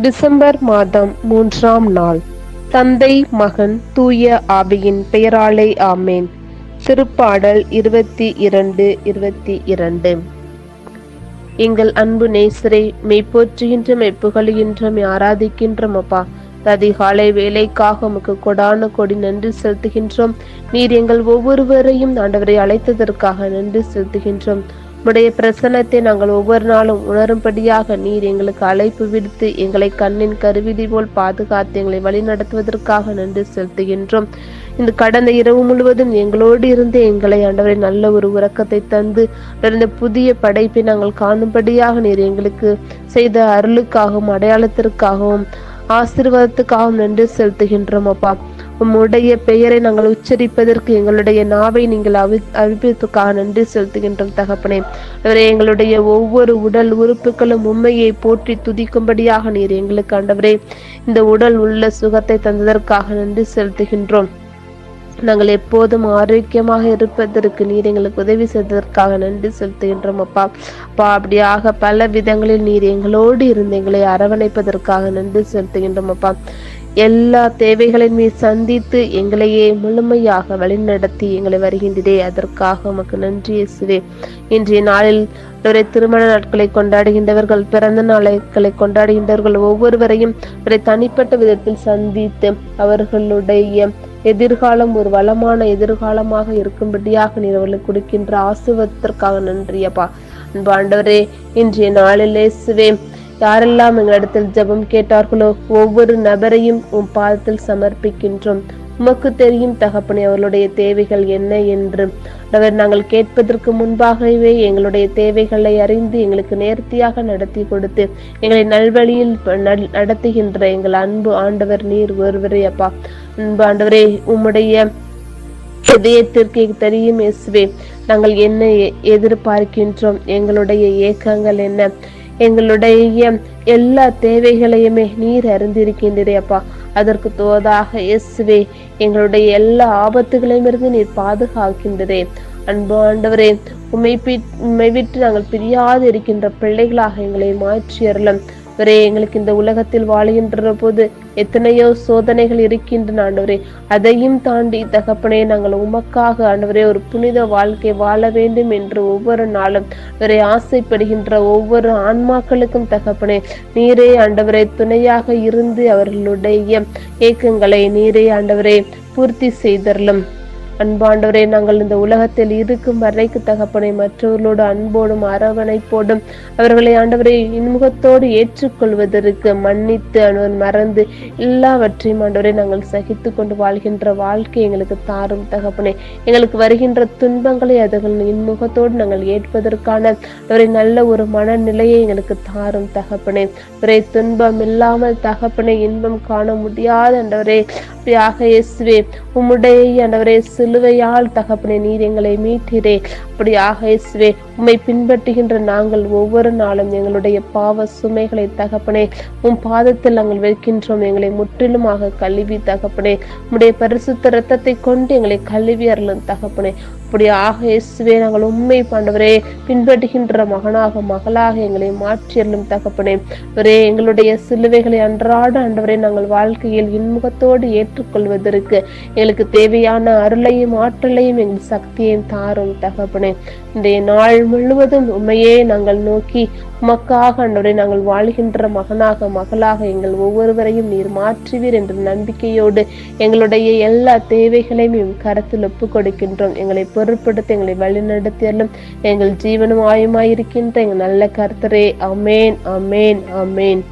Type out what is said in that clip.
December மாதம் மூன்றாம் நாள். தந்தை மகன் தூய ஆவியின் பெயராலே ஆமேன். திருப்பாடல் இருபத்தி இரண்டு இருபத்தி இரண்டு. எங்கள் அன்பு நேசரை மெய்ப்போற்றுகின்ற மெய்ப்புகழுகின்ற மெய் ஆராதிக்கின்றோம் அப்பா. அதிகாலை வேலைக்காக உமக்கு கொடான கொடி நன்றி செலுத்துகின்றோம். நீர் எங்கள் ஒவ்வொருவரையும் ஆண்டவரை அழைத்ததற்காக நன்றி செலுத்துகின்றோம். உம்முடைய பிரசன்னத்தை நாங்கள் ஒவ்வொரு நாளும் உணரும்படியாக நீர் எங்களுக்கு அழைப்பு விடுத்து எங்களை கண்ணின் கருவிதி போல் பாதுகாத்து எங்களை வழிநடத்துவதற்காக நன்றி செலுத்துகின்றோம். இந்த கடந்த இரவு முழுவதும் எங்களோடு இருந்து எங்களை ஆண்டவரை நல்ல ஒரு உறக்கத்தை தந்து இந்த புதிய படைப்பை நாங்கள் காணும்படியாக நீர் எங்களுக்கு செய்த அருளுக்காகவும் அடையாளத்திற்காகவும் ஆசீர்வாதத்துக்காகவும் நன்றி செலுத்துகின்றோம் அப்பா. உம்முடைய பெயரை நாங்கள் உச்சரிப்பதற்கு எங்களுடைய நாவை நீங்கள் அவி அவிப்பதற்காக நன்றி செலுத்துகின்றோம் தகப்பனே. அவரே எங்களுடைய ஒவ்வொரு உடல் உறுப்புகளும் உண்மையை போற்றி துதிக்கும்படியாக நீர் எங்களுக்கு ஆண்டவரே இந்த உடல் உள்ள சுகத்தை தந்ததற்காக நன்றி செலுத்துகின்றோம். நாங்கள் எப்போதும் ஆரோக்கியமாக இருப்பதற்கு நீர் எங்களுக்கு உதவி செய்ததற்காக நன்றி செலுத்துகின்றோம் அப்பா. அப்பா அப்படியாக பல விதங்களில் நீர் எங்களோடு இருந்து எங்களை அரவணைப்பதற்காக நன்றி செலுத்துகின்றோம் அப்பா. எல்லா தேவைகளின் நீ சந்தித்து எங்களையே முழுமையாக வழிநடத்தி எங்களை வருகின்றதே. அதற்காக உமக்கு நன்றி இயேசுவே. இன்றைய நாளில் ஒரு திருமண நாட்களை கொண்டாடுகின்றவர்கள் பிறந்த நாளைகளை கொண்டாடுகின்றவர்கள் ஒவ்வொருவரையும் ஒரு தனிப்பட்ட விதத்தில் சந்தித்து அவர்களுடைய எதிர்காலம் ஒரு வளமான எதிர்காலமாக இருக்கும்படியாக நீர் அவர்களுக்கு கொடுக்கின்ற ஆசுவத்திற்காக நன்றியப்பா. அன்பு ஆண்டவரே இன்றைய நாளில் இயேசுவே யாரெல்லாம் எங்களிடத்தில் ஜெபம் கேட்டார்களோ ஒவ்வொரு நபரையும் உன் பாதத்தில் சமர்ப்பிக்கின்றோம். உமக்கு தெரியும் தகப்பனே அவர்களுடைய தேவைகள் என்ன என்று. அவர் நாங்கள் கேட்பதற்கு முன்பாகவே எங்களுடைய தேவைகளை அறிந்து எங்களுக்கு நேர்த்தியாக நடத்தி கொடுத்து எங்களை நல்வழியில் நடத்துகின்ற எங்கள் அன்பு ஆண்டவர் நீர் ஒருவரே அப்பா. அன்பு ஆண்டவரே உம்முடைய இதயத்திற்கு தெரியும் இயேசுவே. நாங்கள் என்ன எதிர்பார்க்கின்றோம்? எங்களுடைய ஏக்கங்கள் என்ன? எங்களுடைய எல்லா தேவைகளையுமே நீர் அறிந்திருக்கின்றே அப்பா. அதற்கு தோதாக இயேசுவே எங்களுடைய எல்லா ஆபத்துகளையும் இருந்து நீர் பாதுகாக்கின்றதே அன்பு ஆண்டவரே உண்மை உண்மை விட்டு நாங்கள் பிரியாது இருக்கின்ற பிள்ளைகளாக எங்களை மாற்றி ஆண்டவரே எங்களுக்கு இந்த உலகத்தில் வாழுகின்ற போது எத்தனையோ சோதனைகள் இருக்கின்றன ஆண்டவரே. அதையும் தாண்டி தகப்பனே நாங்கள் உமக்காக ஆண்டவரே ஒரு புனித வாழ்க்கை வாழ வேண்டும் என்று ஒவ்வொரு நாளும் அவரை ஆசைப்படுகின்ற ஒவ்வொரு ஆன்மாக்களுக்கும் தகப்பனே நீரே ஆண்டவரை துணையாக இருந்து அவர்களுடைய ஏக்கங்களை நீரே ஆண்டவரே பூர்த்தி செய்தரலும். அன்பாண்டவரே நாங்கள் இந்த உலகத்தில் இருக்கும் வரைக்கு தகப்பனை மற்றவர்களோடு அன்போடும் அரவணைப்போடும் அவர்களை ஆண்டவரை இன்முகத்தோடு ஏற்றுக்கொள்வதற்கு மன்னித்து அனுவன் மறந்து எல்லாவற்றையும் ஆண்டவரை நாங்கள் சகித்து கொண்டு வாழ்கின்ற வாழ்க்கை எங்களுக்கு தாரும் தகப்பனே. எங்களுக்கு வருகின்ற துன்பங்களை அதுகள் இன்முகத்தோடு நாங்கள் ஏற்பதற்கான அவரை நல்ல ஒரு மனநிலையை எங்களுக்கு தாரும் தகப்பனே. ஒரே துன்பம் இல்லாமல் தகப்பனை இன்பம் காண முடியாத அண்டவரே அப்படியாக இயேசுவே உம்முடைய அண்டவரே ஆண்டவரே சிலுவையால் தகப்பனே நீர் எங்களை மீட்டீரே அப்படியாக இயேசுவே உம்மை பின்பற்றுகின்ற நாங்கள் ஒவ்வொரு நாளும் எங்களுடைய பாவ சுமைகளை தகப்பனே உம் பாதத்தில் நாங்கள் வைக்கின்றோம். எங்களை முற்றிலுமாக கழுவி தகப்பனே உம்முடைய பரிசுத்த ரத்தத்தை கொண்டு எங்களை கழுவி அருளும் தகப்பனே. அப்படியாக இயேசுவே நாங்கள் உண்மை பாண்டவரே பின்பற்றுகின்ற மகனாக மகளாக எங்களை மாற்றியல்லும் தகப்பனே. ஒரே எங்களுடைய சிலுவைகளை அன்றாட ஆண்டவரை நாங்கள் வாழ்க்கையில் இன்முகத்தோடு ஏற்றுக்கொள்வதற்கு எங்களுக்கு தேவையான அருளையும் ஆற்றலையும் எங்கள் சக்தியையும் தாரும் தகப்பனே. இன்றைய நாள் முழுவதும் உண்மையே நாங்கள் நோக்கி உமக்காக அன்றவரை நாங்கள் வாழ்கின்ற மகனாக மகளாக எங்கள் ஒவ்வொருவரையும் நீர் மாற்றுவீர் என்ற நம்பிக்கையோடு எங்களுடைய எல்லா தேவைகளையும் கரத்தில் ஒப்புக் கொடுக்கின்றோம் எங்களை பொருட்படுத்தி எங்களை வழிநடத்தியலும் எங்கள் ஜீவனும் ஆயுமாயிருக்கின்ற எங்கள் நல்ல கர்த்தரே. அமேன் அமேன் அமேன்